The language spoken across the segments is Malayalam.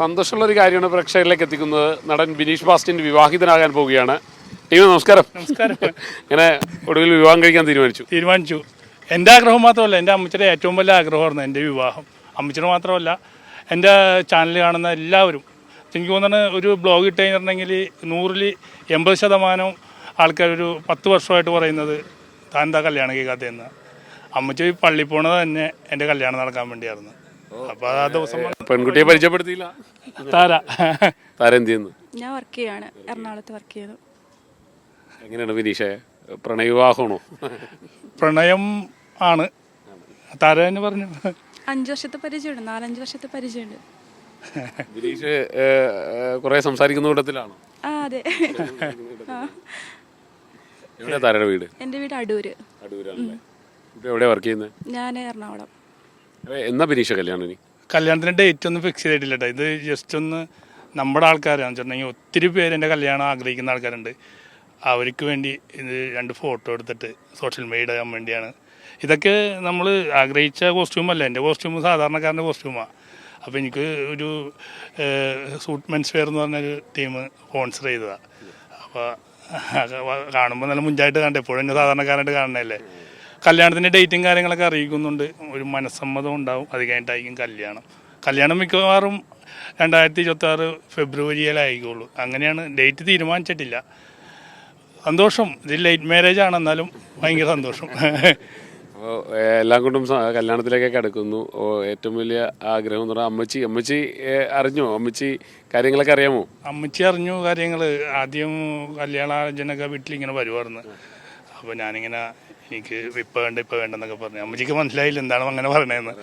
സന്തോഷമുള്ള ഒരു കാര്യമാണ് പ്രേക്ഷകരിലേക്ക് എത്തിക്കുന്നത്. നടൻ ബിനീഷ് ബാസ്റ്റിൻ വിവാഹിതനാകാൻ പോവുകയാണ്. ടീം നമസ്കാരം. നമസ്കാരം. ഇങ്ങനെ ഒടുവിൽ വിവാഹം കഴിക്കാൻ തീരുമാനിച്ചു. തീരുമാനിച്ചു. എന്റെ ആഗ്രഹം മാത്രമല്ല എന്റെ അമ്മച്ചിയുടെ ഏറ്റവും വലിയ ആഗ്രഹമായിരുന്നു എന്റെ വിവാഹം. അമ്മച്ചിയുടെ മാത്രമല്ല എന്റെ ചാനൽ കാണുന്ന എല്ലാവരും. എനിക്ക് തോന്നുന്നത് ഒരു ബ്ലോഗ് ഇട്ട് കഴിഞ്ഞിട്ടുണ്ടെങ്കിൽ നൂറിൽ എൺപത് ശതമാനം ആൾക്കാർ ഒരു പത്ത് വർഷമായിട്ട് പറയുന്നത് താൻ എന്താ കല്യാണം കേൾക്കാത്തതെന്ന് അമ്മച്ചി പള്ളി പോണത് തന്നെ എന്റെ കല്യാണം നടക്കാൻ വേണ്ടിയായിരുന്നു. അപ്പോൾ ആ ദിവസം പെൺകുട്ടിയെ പരിചയപ്പെടുത്തിയില്ല. താര. താര എന്ത് ചെയ്യുന്നു ഞാൻ വർക്ക് ചെയ്യാണ് എറണാകുളത്ത് വർക്ക് ചെയ്തു. എങ്ങനെയാണ് ബിനീഷെ പ്രണയവിവാഹമാണോ? പ്രണയം ആണ്. താര തന്നെ പറഞ്ഞു. അഞ്ച് വർഷത്തെ പരിചയമുണ്ട്. നാലഞ്ച് വർഷത്തെ പരിചയമുണ്ട്. വിനീഷ് കുറെ സംസാരിക്കുന്ന കൂട്ടത്തിലാണോ? ആ അതെ. എവിടെയാ താരയുടെ വീട്? എന്റെ വീട് അടൂര്. അടൂരാണല്ലേ. ഇപ്പൊ എവിടെയാ വർക്ക് ചെയ്യുന്നത് ഞാൻ എറണാകുളം. എന്നാ ബിനീഷ കല്യാണം കല്യാണത്തിന് ഡേറ്റ് ഒന്നും ഫിക്സ് ചെയ്തിട്ടില്ല കേട്ടോ ഇത് ജസ്റ്റ് ഒന്ന് നമ്മുടെ ആൾക്കാരാണ്. വെച്ചിട്ടുണ്ടെങ്കിൽ ഒത്തിരി പേര് എന്റെ കല്യാണം ആഗ്രഹിക്കുന്ന ആൾക്കാരുണ്ട്. അവർക്ക് വേണ്ടി ഇത് രണ്ട് ഫോട്ടോ എടുത്തിട്ട് സോഷ്യൽ മീഡിയ ഇടാൻ വേണ്ടിയാണ്. ഇതൊക്കെ നമ്മൾ ആഗ്രഹിച്ച കോസ്റ്റ്യൂം അല്ല. എന്റെ കോസ്റ്റ്യൂം സാധാരണക്കാരന്റെ കോസ്റ്റ്യൂമാണ് അപ്പോൾ എനിക്ക് ഒരു സൂട്ട് മെൻസ് വെയർ എന്ന് പറഞ്ഞൊരു ടീം സ്പോൺസർ ചെയ്തതാണ് അപ്പോൾ കാണുമ്പോൾ നല്ല മുഞ്ചായിട്ട് കണ്ടേ എപ്പോഴും എന്നെ സാധാരണക്കാരായിട്ട് കാണണല്ലേ കല്യാണത്തിന്റെ ഡേറ്റും കാര്യങ്ങളൊക്കെ അറിയിക്കുന്നുണ്ട്. ഒരു മനസ്സമ്മതം ഉണ്ടാവും. അത് കഴിഞ്ഞിട്ടായിരിക്കും കല്യാണം. കല്യാണം മിക്കവാറും രണ്ടായിരത്തി ഇരുപത്തി ആറ് ഫെബ്രുവരിയിലായിരിക്കുള്ളൂ. അങ്ങനെയാണ് ഡേറ്റ് തീരുമാനിച്ചിട്ടില്ല. സന്തോഷം. ഇത് ലൈറ്റ് മാരേജ് ആണ്. എന്നാലും ഭയങ്കര സന്തോഷം. അപ്പോൾ എല്ലാം കൊണ്ടും കല്യാണത്തിലേക്കൊക്കെ അടുക്കുന്നു. ഓ, ഏറ്റവും വലിയ ആഗ്രഹം എന്ന് പറഞ്ഞാൽ അമ്മച്ചി അമ്മച്ചി അറിഞ്ഞോ? അമ്മച്ചി കാര്യങ്ങളൊക്കെ അറിയാമോ? അമ്മച്ചി അറിഞ്ഞു കാര്യങ്ങൾ ആദ്യം കല്യാണാലോചനയൊക്കെ വീട്ടിലിങ്ങനെ വരുമായിരുന്നു അപ്പോൾ ഞാനിങ്ങനെ എനിക്ക് ഇപ്പം വേണ്ട ഇപ്പം വേണ്ടെന്നൊക്കെ പറഞ്ഞു. അമ്മച്ചിക്ക് മനസ്സിലായില്ല എന്താണ് അങ്ങനെ പറയണതെന്ന്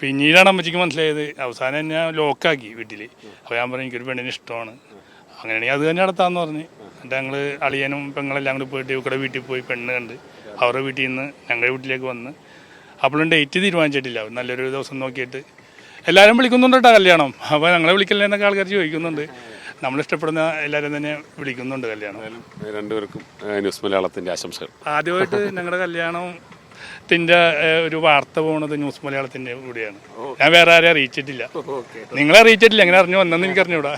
പിന്നീടാണ് അമ്മച്ചിക്ക് മനസ്സിലായത്. അവസാനം ഞാൻ ലോക്കാക്കി വീട്ടിൽ അപ്പോൾ ഞാൻ പറഞ്ഞു എനിക്കൊരു പെണ്ണിന് ഇഷ്ടമാണ്. അങ്ങനെയാണെങ്കിൽ അത് തന്നെ നടത്താമെന്ന് പറഞ്ഞ്. എന്നിട്ട് ഞങ്ങൾ അളിയനും പെങ്ങളെല്ലാം കൂടി പോയിട്ട് ഇവിടെ വീട്ടിൽ പോയി പെണ്ണ് കണ്ട് അവരുടെ വീട്ടിൽ നിന്ന് ഞങ്ങളുടെ വീട്ടിലേക്ക് വന്ന് അപ്പോഴും ഡേറ്റ് തീരുമാനിച്ചിട്ടില്ല. നല്ലൊരു ദിവസം നോക്കിയിട്ട് എല്ലാവരും വിളിക്കുന്നുണ്ട് കേട്ടോ കല്യാണം. അപ്പോൾ ഞങ്ങളെ വിളിക്കല്ലേ എന്നൊക്കെ ആൾക്കാർ ചോദിക്കുന്നുണ്ട്. നമ്മൾ ഇഷ്ടപ്പെടുന്ന എല്ലാവരും തന്നെ വിളിക്കുന്നുണ്ട് കല്യാണം. രണ്ടുപേർക്കും ന്യൂസ് മലയാളത്തിന്റെ ആശംസകൾ. ആദ്യമായിട്ട് ഞങ്ങളുടെ കല്യാണം ത്തിന്റെ ഒരു വാർത്ത പോകുന്നത് ന്യൂസ് മലയാളത്തിന്റെ കൂടിയാണ്. ഞാൻ വേറെ ആരെയും അറിയിച്ചിട്ടില്ല. നിങ്ങളെ അറിയിച്ചിട്ടില്ല എങ്ങനെ അറിഞ്ഞു വന്നെന്ന് എനിക്ക് അറിഞ്ഞൂടാ